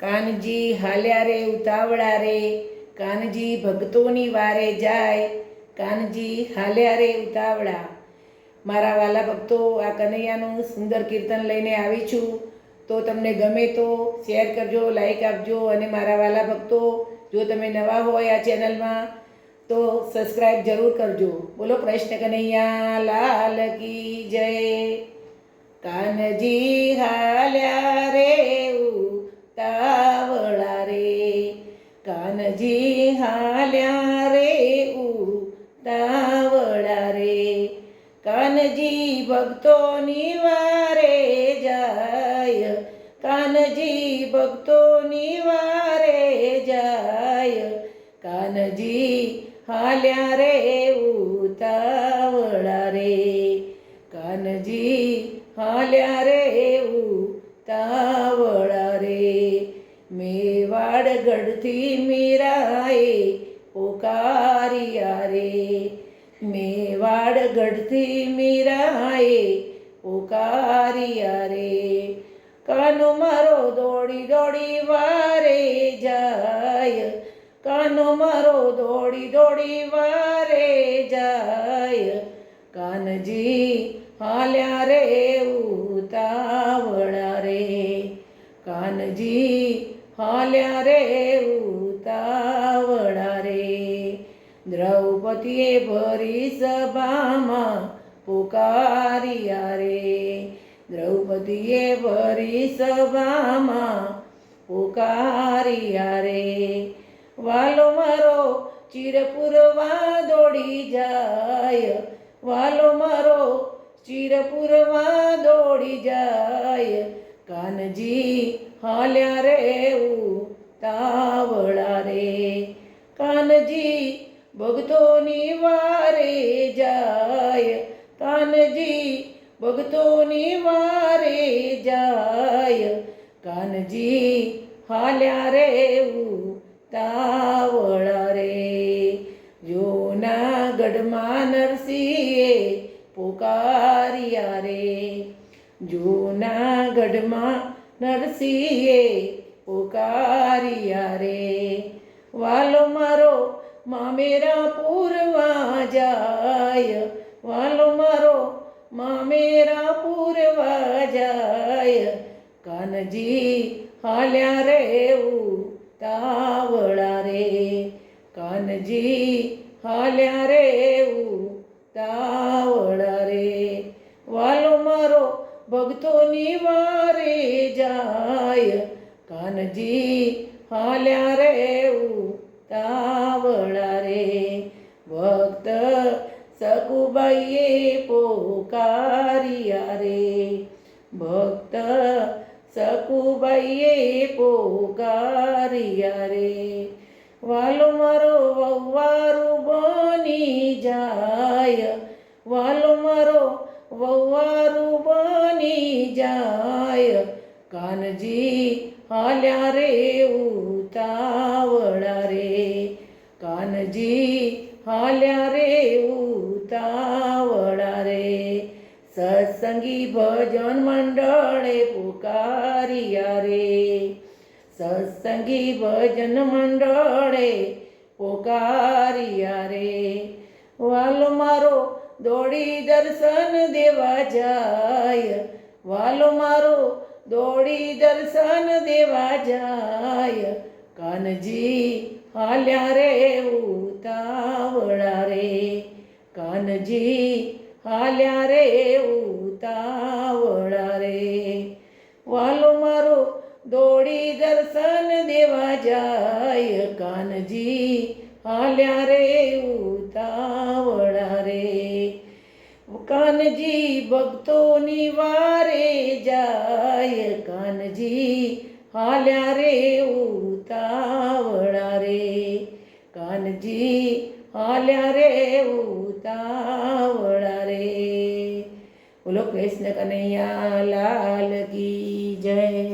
કાનજી હાલ્યા રે, ઉતાવળા રે. કાનજી ભક્તોની વારે જાય. કાનજી હાલ્યા રે, ઉતાવળા. મારા વાલા ભક્તો, આ કનૈયાનું સુંદર કીર્તન લઈને આવી છું. તો તમને ગમે તો શેર કરજો લાઈક આપજો અને મારા વાલા ભક્તો, જો તમે નવા હોય આ ચેનલમાં, તો સબસ્ક્રાઈબ જરૂર કરજો. બોલો કૃષ્ણ કનૈયા, લાલ કી જય. કાનજી હાલ્યા કાનજી ભક્તોની વારે જાય. કાનજી ભક્તોની વારે જાય. કાનજી હાલ્યા રે ઉતાવળા રે. કાનજી હાલ્યા રે ઉતાવળા રે. મેવાડ ગઢથી મીરાએ પોકારિયા રે. મેવાડ ગઢથી મીરાએ પોકારિયા રે કાનો મારો દોડી દોડી વારે જાય. કાનો મારો દોડી દોડી વારે જાય. કાનજી હાલ્યા રે ઉતાવળા રે. કાનજી હાલ્યા રે ઉતાવળા રે. દ્રૌપદીએ ભરી સભામાં પુકારિયા રે. દ્રૌપદીએ ભરી સભામાં પુકારિયા રે. વાલો મારો ચિરપુરવા દોડી જાય. વાલો મારો ચિરપુરવા દોડી જાય. કાનજી હાલ્યા રે ઉતાવળા રે. કાનજી ભક્તોની વારે જાય કાનજી ભક્તોની વારે જાય કાનજી, હાલ્યા રે તાવળા રે. જૂનાગઢમાં નરસિંહે પોકારિયા રે. જૂનાગઢમાં નરસિંહે પોકારિયા રે. વાલો મારો મામેરા પૂરવા જાય. વાલો મારો મામેરા પૂરવા જાય. કાનજી હાલ્યા રે, ઉતાવળા રે. કાનજી હાલ્યા રે, ઉતાવળા રે. વાલો મારો, ભક્તોની વારે જાય. કાનજી હાલ્યા રે ઉતાવળા રે ભક્ત સકુબાઈએ પોકારિયા રે ભક્ત સકુબાઈએ પોકારિયા રે વાલો મારો વવારું બની જાય. વાલો મારો વવારું બની જાય. કાનજી હાલ્યા રે ઉતાવળા કાનજી હાલ્યા રે, ઉતાવળા રે. સત્સંગી ભજન મંડળે પુકારિયા રે. સત્સંગી ભજન મંડળે પોકારિયા રે. વાલો મારો દોડી દર્શન દેવા જાય. વાલો મારો દોડી દર્શન દેવા જાય. કાનજી હાલ્યા રે, ઉતાવળા રે. કાનજી હાલ્યા રે, ઉતાવળા રે. વાલો મારો દોડી દર્શન દેવા જાય. કાનજી હાલ્યા રે, ઉતાવળા રે. કાનજી ભક્તોની વારે જાય. કાનજી હાલ્યા રે ઉતાવળા રે? કાનજી હાલ્યા રે ઉતાવળા રે? બોલો કૃષ્ણ કનૈયા લાલ કી જય.